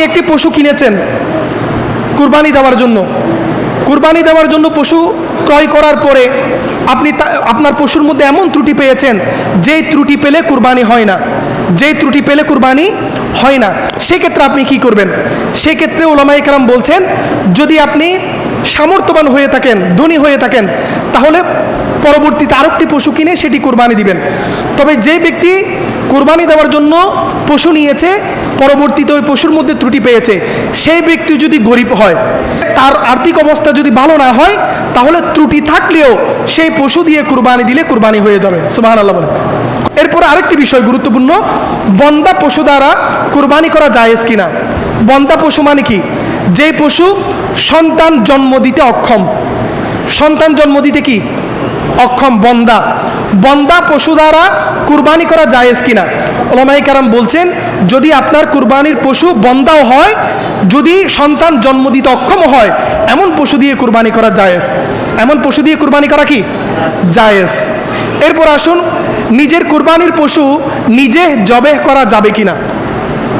আপনি একটি পশু কিনেছেন কুরবানি দেওয়ার জন্য। কুরবানি দেওয়ার জন্য পশু ক্রয় করার পরে আপনি আপনার পশুর মধ্যে এমন ত্রুটি পেয়েছেন, যেই ত্রুটি পেলে কুরবানি হয় না। যেই ত্রুটি পেলে কুরবানি হয় না। সেক্ষেত্রে আপনি কি করবেন? সেক্ষেত্রে ওলামাই কালাম বলছেন, যদি আপনি সামর্থ্যবান হয়ে থাকেন, ধনী হয়ে থাকেন, তাহলে পরবর্তীতে আরেকটি পশু কিনে সেটি কোরবানি দিবেন। তবে যে ব্যক্তি কোরবানি দেওয়ার জন্য পশু নিয়েছে, পরবর্তীতে ওই পশুর মধ্যে ত্রুটি পেয়েছে। সেই ব্যক্তি যদি গরিব হয়, তার আর্থিক অবস্থা যদি ভালো না হয়, তাহলে ত্রুটি থাকলেও সেই পশু দিয়ে কুরবানি দিলে কুরবানি হয়ে যাবে। সুবাহ আল্লাহ বলে এরপর আরেকটি বিষয় গুরুত্বপূর্ণ, বন্দা পশু দ্বারা কুরবানি করা জায়েজ কিনা? বন্দা পশু মানে কি? যে পশু সন্তান জন্ম দিতে অক্ষম। সন্তান জন্ম দিতে কি? অক্ষম, বন্দা। বন্দা পশু দ্বারা কুরবানি করা জায়েজ কিনা? ওলামাই কারাম বলছেন, যদি আপনার কুরবানির পশু বন্দাও হয়, যদি সন্তান জন্ম দিতে অক্ষম হয়, এমন পশু দিয়ে কুরবানি করা জায়েজ। এমন পশু দিয়ে কুরবানি করা কি? জায়েজ। এরপর আসুন, নিজের কুরবানির পশু নিজে জবেহ করা যাবে কিনা?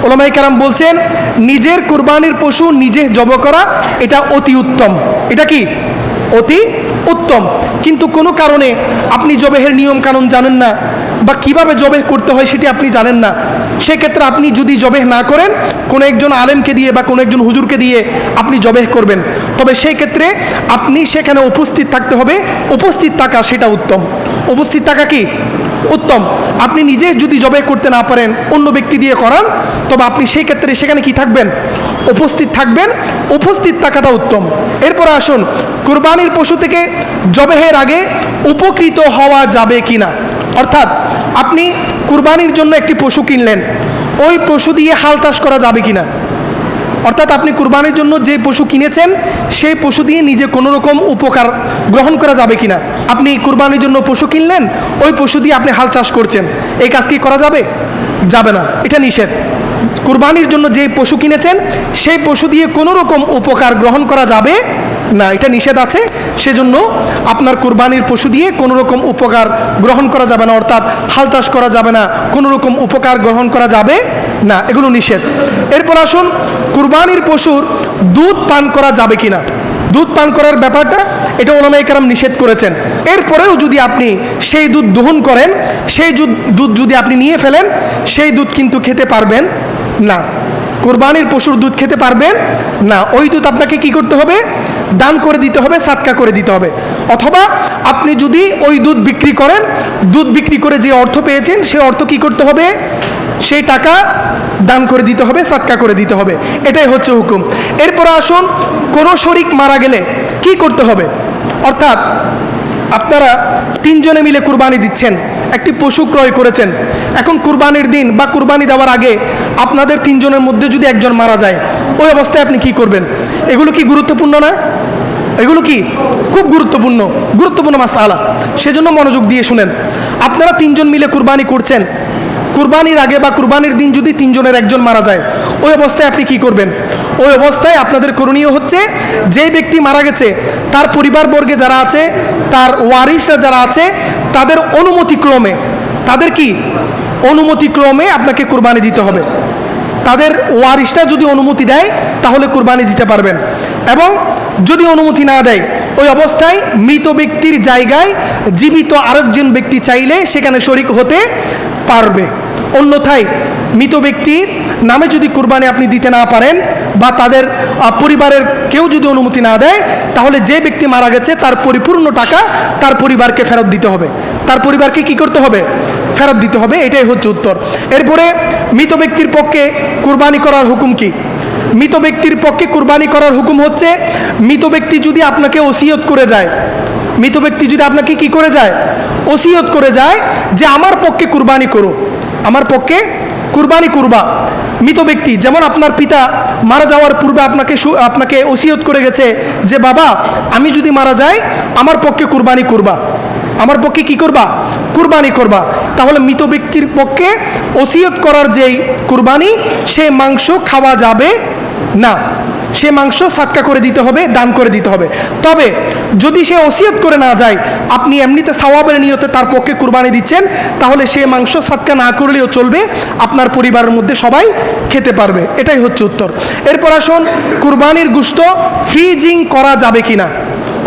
ওলামাই কারাম বলছেন, নিজের কুরবানির পশু নিজে জব করা, এটা অতি উত্তম। এটা কি? অতি উত্তম। কিন্তু কোনো কারণে আপনি জবেহের নিয়ম কানুন জানেন না বা কীভাবে জবেহ করতে হয় সেটি আপনি জানেন না। সেক্ষেত্রে আপনি যদি জবেহ না করেন, কোনো একজন আলেমকে দিয়ে বা কোনো একজন হুজুরকে দিয়ে আপনি জবেহ করবেন। তবে সেই ক্ষেত্রে আপনি সেখানে উপস্থিত থাকতে হবে। উপস্থিত থাকা সেটা উত্তম। উপস্থিত থাকা কি? উত্তম। আপনি নিজে যদি জবে করতে না পারেন, অন্য ব্যক্তি দিয়ে করান, তবে আপনি সেই ক্ষেত্রে সেখানে কি থাকবেন? উপস্থিত থাকবেন। উপস্থিত থাকাটা উত্তম। এরপর আসুন কুরবানির পশু থেকে জবেহের আগে উপকৃত হওয়া যাবে কি না অর্থাৎ আপনি কুরবানির জন্য একটি পশু কিনলেন, ওই পশু দিয়ে হাল চাষ করা যাবে কি না অর্থাৎ আপনি কুরবানির জন্য যে পশু কিনেছেন, সেই পশু দিয়ে নিজে কোনো রকম উপকার গ্রহণ করা যাবে কিনা? আপনি কুরবানির জন্য পশু কিনলেন, ওই পশু দিয়ে আপনি হাল চাষ করছেন, এই কাজ কি করা যাবে? যাবে না, এটা নিষেধ। কুরবানির জন্য যে পশু কিনেছেন, সেই পশু দিয়ে কোনো রকম উপকার গ্রহণ করা যাবে না, এটা নিষেধ আছে। সেজন্য আপনার কুরবানির পশু দিয়ে কোনো রকম উপকার গ্রহণ করা যাবে না, অর্থাৎ হাল চাষ করা যাবে না কোনো রকম উপকার গ্রহণ করা যাবে না, এগুলো নিষেধ। এরপর আসুন, কুরবানির পশুর দুধ পান করা যাবে কিনা? দুধ পান করার ব্যাপারটা এটা ওলামাই কারাম নিষেধ করেছেন। এরপরেও যদি আপনি সেই দুধ দহন করেন, সেই দুধ যদি আপনি নিয়ে ফেলেন, সেই দুধ কিন্তু খেতে পারবেন না। কোরবানির পশুর দুধ খেতে পারবেন না। ওই দুধ আপনাকে কি করতে হবে? দান করে দিতে হবে সাতকা করে দিতে হবে। অথবা আপনি যদি ওই দুধ বিক্রি করেন, দুধ বিক্রি করে যে অর্থ পেয়েছেন, সে অর্থ কি করতে হবে? সেই টাকা দান করে দিতে হবে সাতকা করে দিতে হবে। এটাই হচ্ছে হুকুম। এরপর আসুন, কোনো শরিক মারা গেলে কি করতে হবে? অর্থাৎ আপনারা তিনজনে মিলে কুরবানি দিচ্ছেন, একটি পশু ক্রয় করেছেন। এখন কুরবানির দিন বা কুরবানি দেওয়ার আগে আপনাদের তিনজনের মধ্যে যদি একজন মারা যায়, ওই অবস্থায় আপনি কি করবেন? এগুলো কি গুরুত্বপূর্ণ না? এগুলো কি? খুব গুরুত্বপূর্ণ গুরুত্বপূর্ণ মাসালা। সেজন্য মনোযোগ দিয়ে শুনেন। আপনারা তিনজন মিলে কুরবানি করছেন। কুরবানির আগে বা কুরবানির দিন যদি তিনজনের একজন মারা যায়, ওই অবস্থায় আপনি কি করবেন? ওই অবস্থায় আপনাদের করণীয় হচ্ছে, যে ব্যক্তি মারা গেছে, তার পরিবারবর্গে যারা আছে, তার ওয়ারিসরা যারা আছে, তাদের অনুমতিক্রমে, তাদের কি? অনুমতিক্রমে আপনাকে কুরবানি দিতে হবে। তাদের ওয়ারিসটা যদি অনুমতি দেয়, তাহলে কুরবানি দিতে পারবেন। এবং যদি অনুমতি না দেয়, ওই অবস্থায় মৃত ব্যক্তির জায়গায় জীবিত আরেকজন ব্যক্তি চাইলে সেখানে শরিক হতে পারবে। অন্যথায় মৃত ব্যক্তির নামে যদি কুরবানি আপনি দিতে না পারেন বা তাদের পরিবারের কেউ যদি অনুমতি না দেয়, তাহলে যে ব্যক্তি মারা গেছে, তার পরিপূর্ণ টাকা তার পরিবারকে ফেরত দিতে হবে। তার পরিবারকে কি করতে হবে? ফেরত দিতে হবে, এটাই হচ্ছে উত্তর। এরপরে, মৃত ব্যক্তির পক্ষে কুরবানি করার হুকুম কি? মৃত ব্যক্তির পক্ষে কুরবানি করার হুকুম হচ্ছে, মৃত ব্যক্তি যদি আপনাকে ওসিয়ত করে যায়, মৃত ব্যক্তি যদি আপনাকে কি করে যায়? ওসিয়ত করে যায় যে আমার পক্ষে কুরবানি করো আমার পক্ষে কুরবানি করবা। মৃত ব্যক্তি, যেমন আপনার পিতা মারা যাওয়ার পূর্বে আপনাকে আপনাকে ওসিয়ত করে গেছে যে, বাবা, আমি যদি মারা যাই, আমার পক্ষে কুরবানি করবা। আমার পক্ষে কি করবা? কুরবানি করবা। তাহলে মৃত ব্যক্তির পক্ষে ওসিয়ত করার যেই কুরবানি, সে মাংস খাওয়া যাবে না। সে মাংস সাতকা করে দিতে হবে, দান করে দিতে হবে। তবে যদি সে ওসিয়ত করে না যায়, আপনি এমনিতে সওয়াবের নিয়তে তার পক্ষে কুরবানি দিচ্ছেন, তাহলে সে মাংস সাতকা না করলেও চলবে, আপনার পরিবারের মধ্যে সবাই খেতে পারবে। এটাই হচ্ছে উত্তর। এরপর আসুন, কুরবানির গুস্ত ফ্রিজিং করা যাবে কিনা?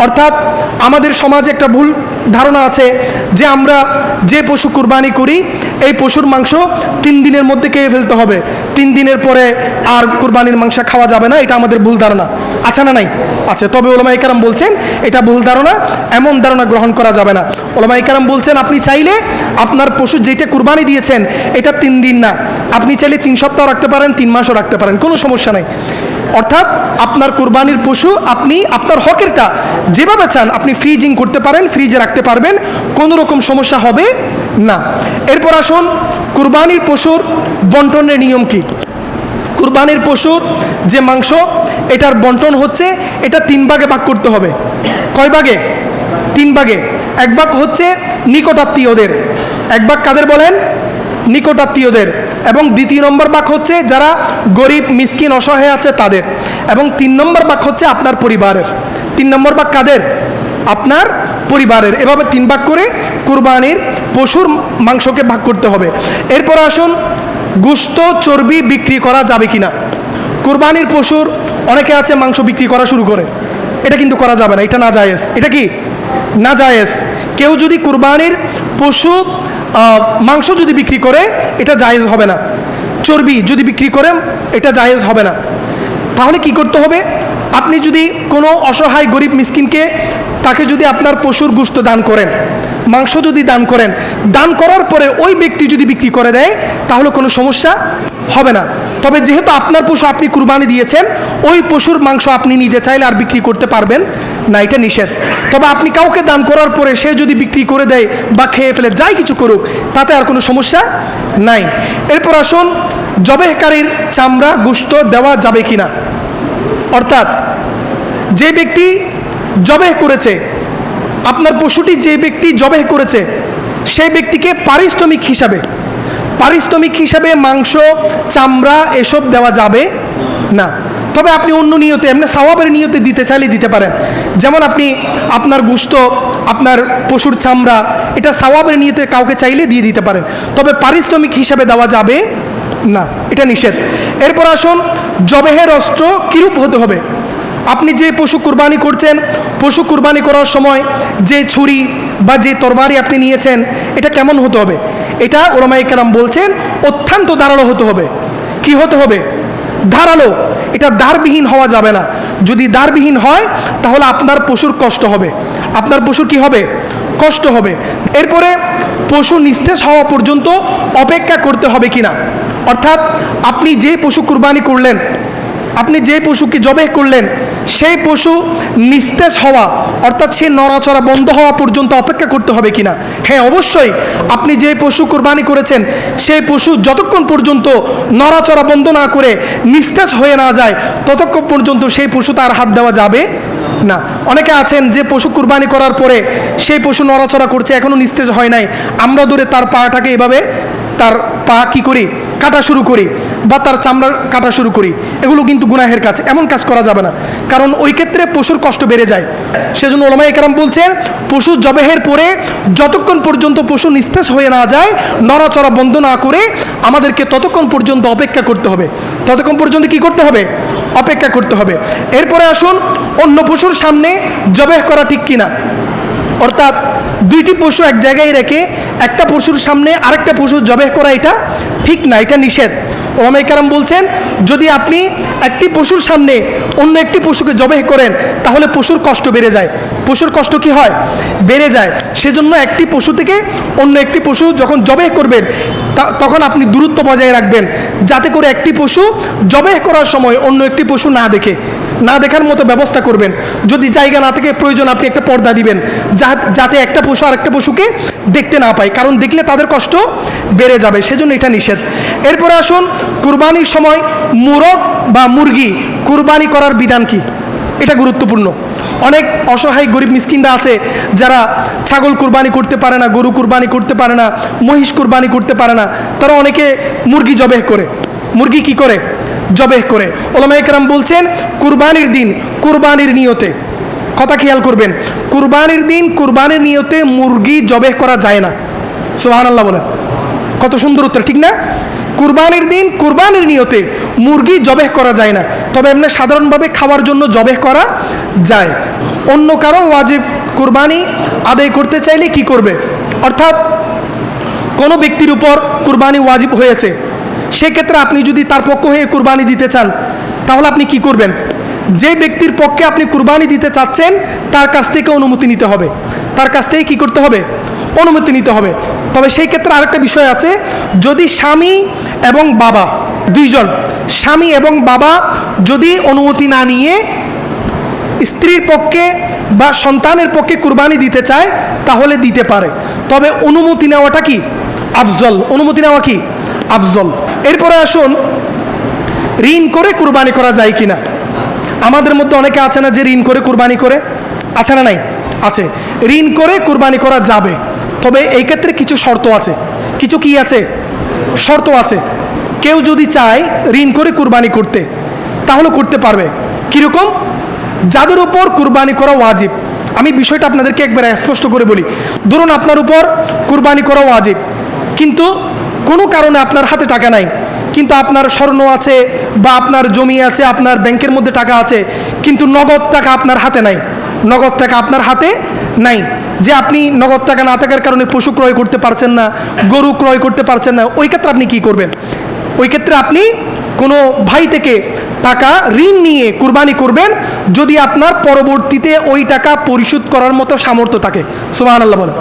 অর্থাৎ আমাদের সমাজে একটা ভুল ধারণা আছে যে আমরা যে পশু কুরবানি করি, এই পশুর মাংস তিন দিনের মধ্যে খেয়ে ফেলতে হবে। তিন দিনের পরে আর কুরবানির মাংস খাওয়া যাবে না, এটা আমাদের ভুল ধারণা। আছে না নাই? আছে। তবে ওলামা ইকারাম বলছেন, এটা ভুল ধারণা, এমন ধারণা গ্রহণ করা যাবে না। ওলামা ইকারাম বলছেন, আপনি চাইলে আপনার পশু যেটা কুরবানি দিয়েছেন, এটা তিন দিন না। আপনি চাইলে তিন সপ্তাহ রাখতে পারেন, তিন মাসও রাখতে পারেন, কোনো সমস্যা নাই। অর্থাৎ আপনার কুরবানির পশু আপনি আপনার হকেরটা যেভাবে চান আপনি ফ্রিজিং করতে পারেন, ফ্রিজে রাখতে পারবেন, কোনো রকম সমস্যা হবে না। এরপর আসুন, কুরবানির পশুর বন্টনের নিয়ম কি? কুরবানির পশুর যে মাংস, এটার বন্টন হচ্ছে, এটা তিন ভাগে ভাগ করতে হবে। কয় ভাগে? তিন ভাগে। এক ভাগ হচ্ছে নিকটাত্মীয়দের। এক ভাগ কাদের বলেন? নিকটাত্মীয়দের। এবং দ্বিতীয় নম্বর ভাগ হচ্ছে, যারা গরিব, মিসকিন, অসহায় আছে তাদের। এবং তিন নম্বর ভাগ হচ্ছে আপনার পরিবারের। তিন নম্বর ভাগ কাদের? আপনার পরিবারের। এভাবে তিন ভাগ করে কুরবানির পশুর মাংসকে ভাগ করতে হবে। এরপর আসুন, গুস্ত, চর্বি বিক্রি করা যাবে কিনা? কুরবানির পশুর, অনেকে আছে মাংস বিক্রি করা শুরু করে। এটা কিন্তু করা যাবে না, এটা না জায়েজ। এটা কি? না জায়েজ। কেউ যদি কুরবানির পশু মাংস যদি বিক্রি করে, এটা জায়েজ হবে না। চর্বি যদি বিক্রি করে, এটা জায়েজ হবে না। তাহলে কি করতে হবে? আপনি যদি কোনো অসহায় গরিব মিসকিনকে, তাকে যদি আপনার পশুর গুস্ত দান করেন, মাংস যদি দান করেন, দান করার পরে ওই ব্যক্তি যদি বিক্রি করে দেয়, তাহলে কোনো সমস্যা হবে না। তবে যেহেতু আপনার পশু আপনি কুরবানি দিয়েছেন, ওই পশুর মাংস আপনি নিজে চাইলে আর বিক্রি করতে পারবেন। না, এটা নিষেধ। তবে আপনি কাউকে দান করার পরে সে যদি বিক্রি করে দেয় বা খেয়ে ফেলে, যাই কিছু করুক, তাতে আর কোনো সমস্যা নাই। এরপর আসুন, জবেহকারীর চামড়া, গুস্ত দেওয়া যাবে কিনা? অর্থাৎ, যে ব্যক্তি জবেহ করেছে, আপনার পশুটি যে ব্যক্তি জবেহ করেছে, সেই ব্যক্তিকে পারিশ্রমিক হিসাবে পারিশ্রমিক হিসাবে মাংস, চামড়া, এসব দেওয়া যাবে না। তবে আপনি অন্য নিয়তে, এমনি সওয়াবের নিয়তে দিতে চাইলে দিতে পারেন। যেমন আপনি আপনার গুস্ত, আপনার পশুর চামড়া, এটা সওয়াবের নিয়তে কাউকে চাইলে দিয়ে দিতে পারেন। তবে পারিশ্রমিক হিসাবে দেওয়া যাবে না, এটা নিষেধ। এরপর আসুন, জবেহের অস্ত্র কিরূপ হতে হবে? আপনি যে পশু কুরবানি করছেন, পশু কুরবানি করার সময় যে ছুরি বা যে তরবারি আপনি নিয়েছেন, এটা কেমন হতে হবে? এটা ওলামাই কালাম বলছেন, অত্যন্ত ধারালো হতে হবে। কি হতে হবে? ধারালো। এটা দারবিহীন হওয়া যাবে না। যদি দারবিহীন হয়, তাহলে আপনার পশুর কষ্ট হবে। আপনার পশুর কি হবে? কষ্ট হবে। এরপরে পশু নিস্তেজ হওয়া পর্যন্ত অপেক্ষা করতে হবে কিনা? অর্থাৎ আপনি যে পশু কুরবানি করলেন, আপনি যে পশুকে জবেহ করলেন সেই পশু নিস্তেজ হওয়া, অর্থাৎ সে নড়াচড়া বন্ধ হওয়া পর্যন্ত অপেক্ষা করতে হবে কিনা? হ্যাঁ অবশ্যই। আপনি যে পশু কোরবানি করেছেন, সেই পশু যতক্ষণ পর্যন্ত নড়াচড়া বন্ধ না করে নিস্তেজ হয়ে না যায়, ততক্ষণ পর্যন্ত সেই পশু তার হাত দেওয়া যাবে না। অনেকে আছেন যে পশু কুরবানি করার পরে সেই পশু নড়াচড়া করছে এখনও নিস্তেজ হয় নাই। আমরা দূরে তার পাটাকে এভাবে তার পা কি করি? কাটা শুরু করি বা তার চামড়া কাটা শুরু করি। এগুলো কিন্তু গুনাহের কাজ, এমন কাজ করা যাবে না। কারণ ওই ক্ষেত্রে পশুর কষ্ট বেড়ে যায়। সেজন্য ওলামা একরাম বলছেন, পশু জবেহের পরে যতক্ষণ পর্যন্ত পশু নিস্তেজ হয়ে না যায়, নড়াচড়া বন্ধ না করে আমাদেরকে ততক্ষণ পর্যন্ত অপেক্ষা করতে হবে। ততক্ষণ পর্যন্ত কি করতে হবে? অপেক্ষা করতে হবে। এরপরে আসুন, অন্য পশুর সামনে জবেহ করা ঠিক কিনা। অর্থাৎ দুইটি পশু এক জায়গায় রেখে একটা পশুর সামনে আরেকটা পশু জবেহ করা এটা ঠিক না, এটা নিষেধ। কারাম বলছেন, যদি আপনি একটি পশুর সামনে অন্য একটি পশুকে জবেহ করেন, তাহলে পশুর কষ্ট বেড়ে যায়। পশুর কষ্ট কি হয়? বেড়ে যায়। সেজন্য একটি পশু থেকে অন্য একটি পশু যখন জবেহ করবেন তখন আপনি দূরত্ব বজায় রাখবেন, যাতে করে একটি পশু জবেহ করার সময় অন্য একটি পশু না দেখে। না দেখার মতো ব্যবস্থা করবেন। যদি জায়গা না থেকে, প্রয়োজন আপনি একটা পর্দা দিবেন যাতে একটা পশু আর একটা পশুকে দেখতে না পায়। কারণ দেখলে তাদের কষ্ট বেড়ে যাবে, সেজন্য এটা নিষেধ। এরপরে আসুন, কুরবানির সময় মুরগ বা মুরগি কুরবানি করার বিধান কি? এটা গুরুত্বপূর্ণ। অনেক অসহায় গরিব মিসকিনরা আছে, যারা ছাগল কুরবানি করতে পারে না, গরু কুরবানি করতে পারে না, মহিষ কুরবানি করতে পারে না। তারা অনেকে মুরগি জবেহ করে। মুরগি কি করে? জবেহ করে। ওলামা একরাম বলছেন, কুরবানির দিন, কুরবানির নিয়তে। কথা খেয়াল করবেন, কুরবানির দিন, কুরবানির নিয়তে মুরগি জবেহ করা যায় না। সোহান আল্লাহ বলেন। কত সুন্দর উত্তর, ঠিক না? কুরবানির দিন, কুরবানির নিয়তে মুরগি জবেহ করা যায় না। তবে এমনি সাধারণভাবে খাওয়ার জন্য জবেহ করা যায়। অন্য কারও ওয়াজিব কুরবানি আদায় করতে চাইলে কি করবে? অর্থাৎ কোনো ব্যক্তির উপর কুরবানি ওয়াজিব হয়েছে। সেক্ষেত্রে আপনি যদি তার পক্ষ হয়ে কুরবানি দিতে চান, তাহলে আপনি কি করবেন? যে ব্যক্তির পক্ষে আপনি কুরবানি দিতে চাচ্ছেন, তার কাছ থেকে অনুমতি নিতে হবে। তার কাছ থেকে কি করতে হবে? অনুমতি নিতে হবে। তবে সেই ক্ষেত্রে আরেকটা বিষয় আছে, যদি স্বামী এবং বাবা, দুইজন, স্বামী এবং বাবা যদি অনুমতি না নিয়ে স্ত্রীর পক্ষে বা সন্তানের পক্ষে কুরবানি দিতে চায়, তাহলে দিতে পারে। তবে অনুমতি নেওয়াটা কি? আফজল। অনুমতি নেওয়া কি? আফজল। এরপরে আসুন, ঋণ করে কুরবানি করা যায় কিনা? আমাদের মধ্যে অনেকে আছে না যে ঋণ করে কুরবানি করে? আছে না নাই? আছে। ঋণ করে কুরবানি করা যাবে। তবে এই ক্ষেত্রে কিছু শর্ত আছে। কিছু কি আছে? শর্ত আছে। কেউ যদি চায় ঋণ করে কুরবানি করতে, তাহলে করতে পারবে। কীরকম? যাদের উপর কুরবানি করা ওয়াজিব। আমি বিষয়টা আপনাদেরকে একবার স্পষ্ট করে বলি। ধরুন আপনার উপর কুরবানি করা ওয়াজিব। কিন্তু কোনো কারণে আপনার হাতে টাকা নাই, কিন্তু আপনার স্বর্ণ আছে বা আপনার জমি আছে, আপনার ব্যাংকের মধ্যে টাকা আছে, কিন্তু নগদ টাকা আপনার হাতে নাই। নগদ টাকা আপনার হাতে নাই। যে আপনি নগদ টাকা না থাকার কারণে পশু ক্রয় করতে পারছেন না, গরু ক্রয় করতে পারছেন না, ওই ক্ষেত্রে আপনি কি করবেন? ওই ক্ষেত্রে আপনি কোনো ভাই থেকে টাকা ঋণ নিয়ে কুরবানি করবেন যদি আপনার পরবর্তীতে ওই টাকা পরিশোধ করার মতো সামর্থ্য থাকে। সুবাহ আল্লাহ বলে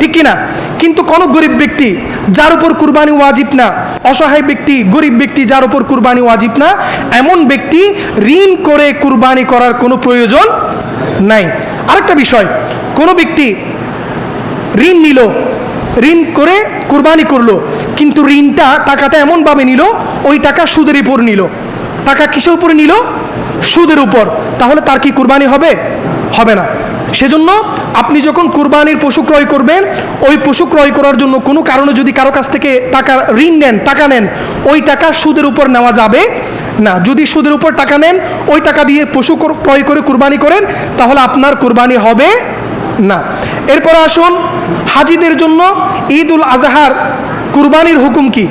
ঠিক কিনা? কিন্তু কোনো গরিব ব্যক্তি যার উপর কুরবানি ওয়াজিব না, অসহায় ব্যক্তি, গরিব ব্যক্তি যার উপর কুরবানি ওয়াজিব না, এমন ব্যক্তি ঋণ করে কুরবানি করার কোনো প্রয়োজন নাই। আরেকটা বিষয়, কোনো ব্যক্তি ঋণ নিল, ঋণ করে কুরবানি করল, কিন্তু ঋণটা টাকাটা এমনভাবে নিল, ওই টাকা সুদের উপর নিল। টাকা কিসের উপরে নিল? সুদের উপর। তাহলে তার কি কুরবানি হবে? হবে না। সেজন্য আপনি যখন কুরবানির পশু ক্রয় করবেন, ওই পশু ক্রয় করার জন্য কোনো কারণে যদি কারও কাছ থেকে টাকা, ঋণ নেন, টাকা নেন, ওই টাকা সুদের উপর নেওয়া যাবে না। যদি সুদের উপর টাকা নেন, ওই টাকা দিয়ে পশু ক্রয় করে কুরবানি করেন, তাহলে আপনার কুরবানি হবে না। এরপর আসুন, হাজিদের জন্য ঈদ উল আজহার কুরবানির হুকুম কি?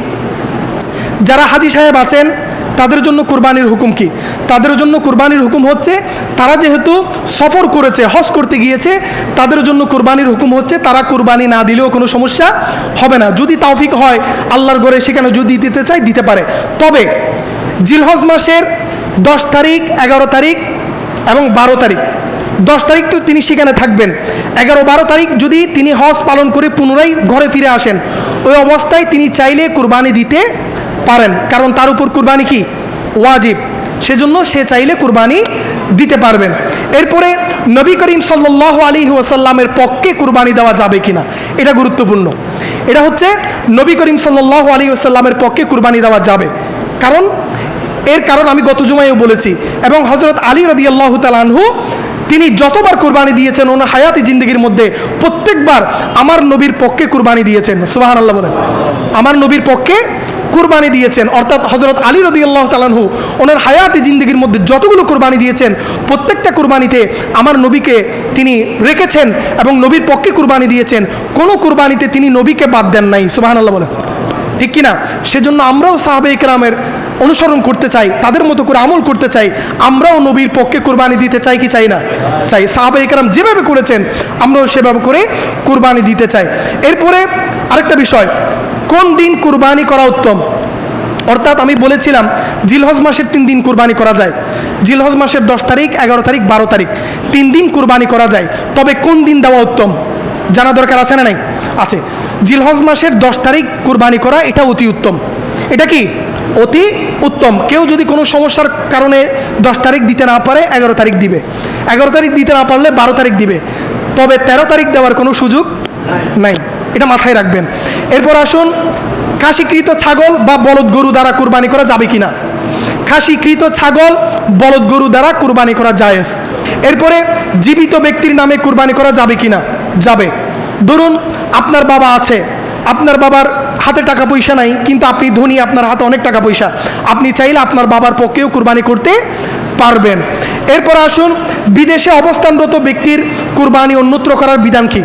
যারা হাজি সাহেব আছেন তাদের জন্য কুরবানির হুকুম কি? তাদের জন্য কুরবানির হুকুম হচ্ছে, তারা যেহেতু সফর করেছে, হজ করতে গিয়েছে, তাদের জন্য কুরবানির হুকুম হচ্ছে, তারা কুরবানি না দিলেও কোনো সমস্যা হবে না। যদি তাওফিক হয়, আল্লাহর ঘরে সেখানে যদি দিতে চায়, দিতে পারে। তবে জিলহজ মাসের দশ তারিখ, এগারো তারিখ এবং বারো তারিখ, দশ তারিখ তো তিনি সেখানে থাকবেন। এগারো বারো তারিখ যদি তিনি হজ পালন করে পুনরায় ঘরে ফিরে আসেন, ওই অবস্থায় তিনি চাইলে কুরবানি দিতে পারেন। কারণ তার উপর কুরবানি কি? ওয়াজিব। সেজন্য সে চাইলে কুরবানি দিতে পারবেন। এরপরে নবী করিম সাল্লাহ আলী ওয়াসাল্লামের পক্ষে কুরবানি দেওয়া যাবে কিনা, এটা গুরুত্বপূর্ণ। এটা হচ্ছে নবী করিম সাল্লাহ আলী ওয়াসাল্লামের পক্ষে কুরবানি দেওয়া যাবে। কারণ এর কারণ আমি গত জুমাইও বলেছি এবং হজরত আলী রবি আল্লাহ তালানহু তিনি যতবার কুরবানি দিয়েছেন, ওনার হায়াতি জিন্দগির মধ্যে প্রত্যেকবার আমার নবীর পক্ষে কুরবানি দিয়েছেন। সুবাহান আল্লাহ বলেন। আমার নবীর পক্ষে কুরবানি দিয়েছেন। অর্থাৎ হজরত আলী রবি আল্লাহ তালানহু ওনার হায়াতি জিন্দগির মধ্যে যতগুলো কুরবানি দিয়েছেন, প্রত্যেকটা কুরবানিতে আমার নবীকে তিনি রেখেছেন এবং নবীর পক্ষে কুরবানি দিয়েছেন। কোনো কুরবানিতে তিনি নবীকে বাদ দেন নাই সুবাহান আল্লাহ বলেন। ঠিক কিনা? সেজন্য আমরাও সাহাবে ইকরামের অনুসরণ করতে চাই, তাদের মতো করে আমল করতে চাই। আমরাও নবীর পক্ষে কোরবানি দিতে চাই কি চাই না? চাই। সাহাবে ইকরাম যেভাবে করেছেন, আমরাও সেভাবে করে কোরবানি দিতে চাই। এরপরে আরেকটা বিষয় কোন দিন কুরবানি করা উত্তম? অর্থাৎ আমি বলেছিলাম জিলহজ মাসের তিন দিন কুরবানি করা যায়। জিলহজ মাসের দশ তারিখ এগারো তারিখ বারো তারিখ তিন দিন কুরবানি করা যায়। তবে কোন দিন দেওয়া উত্তম? জানা দরকার আছে না নাই? আছে। জিলহজ মাসের দশ তারিখ কুরবানি করা এটা অতি উত্তম। এটা কি? অতি উত্তম। কেউ যদি কোনো সমস্যার কারণে দশ তারিখ দিতে না পারে এগারো তারিখ দিবে। এগারো তারিখ দিতে না পারলে বারো তারিখ দিবে। তবে তেরো তারিখ দেওয়ার কোনো সুযোগ নাই। এটা মাথায় রাখবেন। এরপর আসুন কাশীকৃত ছাগল বা বলদ গরু দ্বারা কুরবানি করা যাবে কিনা? খাসিকৃত ছাগল, বলদ গরু দ্বারা কুরবানি করা জায়েজ। এরপরে জীবিত ব্যক্তির নামে কুরবানি করা যাবে কিনা? যাবে। ধরুন, আপনার বাবা আছে। আপনার বাবার হাতে টাকা পয়সা নাই, কিন্তু আপনি ধনী, আপনার হাতে অনেক টাকা পয়সা। আপনি চাইলে আপনার বাবার পক্ষেও কুরবানি করতে পারবেন। এরপর আসুন, বিদেশে অবস্থানরত ব্যক্তির কুরবানি অন্যত্র করার বিধান কি?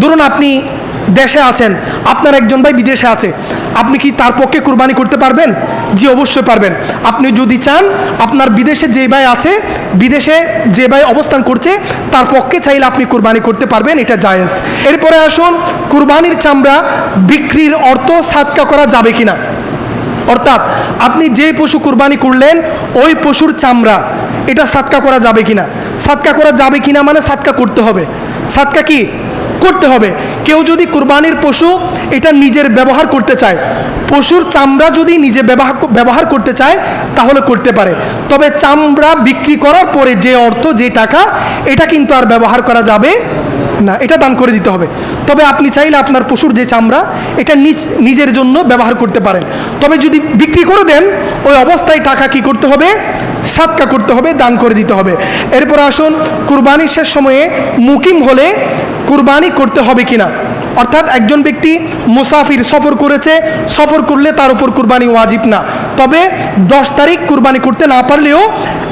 ধরুন, আপনি দেশে আছেন, আপনার একজন ভাই বিদেশে আছে, আপনি কি তার পক্ষে কুরবানি করতে পারবেন? জি, অবশ্যই পারবেন। আপনি যদি চান, আপনার বিদেশে যে ভাই আছে, বিদেশে যে ভাই অবস্থান করছে, তার পক্ষে চাইলে আপনি কোরবানি করতে পারবেন, এটা জায়েজ। এরপরে আসুন, কুরবানির চামড়া বিক্রির অর্থ সাতকা করা যাবে কিনা? অর্থাৎ, আপনি যে পশু কুরবানি করলেন, ওই পশুর চামড়া, এটা সাতকা করা যাবে কিনা? সাতকা করা যাবে কিনা মানে সাতকা করতে হবে। সাতকা কি? করতে হবে। কেউ যদি কুরবানির পশু এটা নিজের ব্যবহার করতে চায়, পশুর চামড়া যদি নিজে ব্যবহার ব্যবহার করতে চায়, তাহলে করতে পারে। তবে চামড়া বিক্রি করার পরে যে অর্থ, যে টাকা, এটা কিন্তু আর ব্যবহার করা যাবে না, এটা দান করে দিতে হবে। তবে আপনি চাইলে আপনার পশুর যে চামড়া, এটা নিজ, নিজের জন্য ব্যবহার করতে পারেন। তবে যদি বিক্রি করে দেন, ওই অবস্থায় টাকা কি করতে হবে? সাতকা করতে হবে, দান করে দিতে হবে। এরপর আসুন, কুরবানির শেষ সময়ে মুকিম হলে কুরবানি করতে হবে কিনা? অর্থাৎ একজন ব্যক্তি মুসাফির সফর করেছে, সফর করলে তার উপর কুরবানি ওয়াজিব না। তবে দশ তারিখ কুরবানি করতে না পারলেও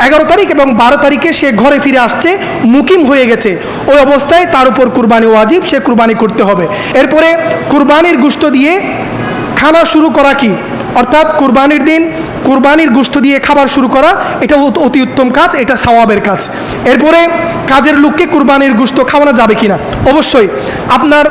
এগারো তারিখ এবং বারো তারিখে সে ঘরে ফিরে আসছে, মুকিম হয়ে গেছে। ওই অবস্থায় তার উপর কুরবানি ওয়াজিব, সে কুরবানি করতে হবে। এরপরে কুরবানির গুস্ত দিয়ে খানা শুরু করা কি? অর্থাৎ কুরবানির দিন কুরবানির গুস্ত দিয়ে খাবার শুরু করা, এটা অতি উত্তম কাজ, এটা সওয়াবের কাজ। এরপরে কাজের লোককে কুরবানির গুস্ত খাওয়ানো যাবে কিনা? অবশ্যই, আপনার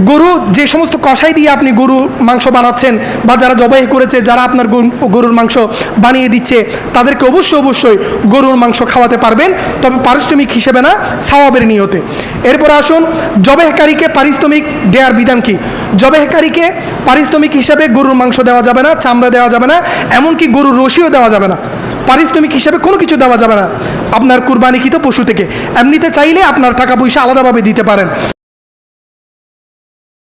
গরু যে সমস্ত কষাই দিয়ে আপনি গরু মাংস বানাচ্ছেন বা যারা জবাই করেছে, যারা আপনার গরু- গরুর মাংস বানিয়ে দিচ্ছে, তাদেরকে অবশ্যই অবশ্যই গরুর মাংস খাওয়াতে পারবেন। তবে পারিশ্রমিক হিসেবে না, সওয়াবের নিয়তে। এরপর আসুন জবেহকারীকে পারিশ্রমিক দেওয়ার বিধান কি? জবেহকারীকে পারিশ্রমিক হিসাবে গরুর মাংস দেওয়া যাবে না, চামড়া দেওয়া যাবে না, এমনকি গরুর রশিও দেওয়া যাবে না। পারিশ্রমিক হিসাবে কোনো কিছু দেওয়া যাবে না। আপনার কুরবানিকৃত পশু থেকে। এমনিতে চাইলে আপনার টাকা পয়সা আলাদাভাবে দিতে পারেন।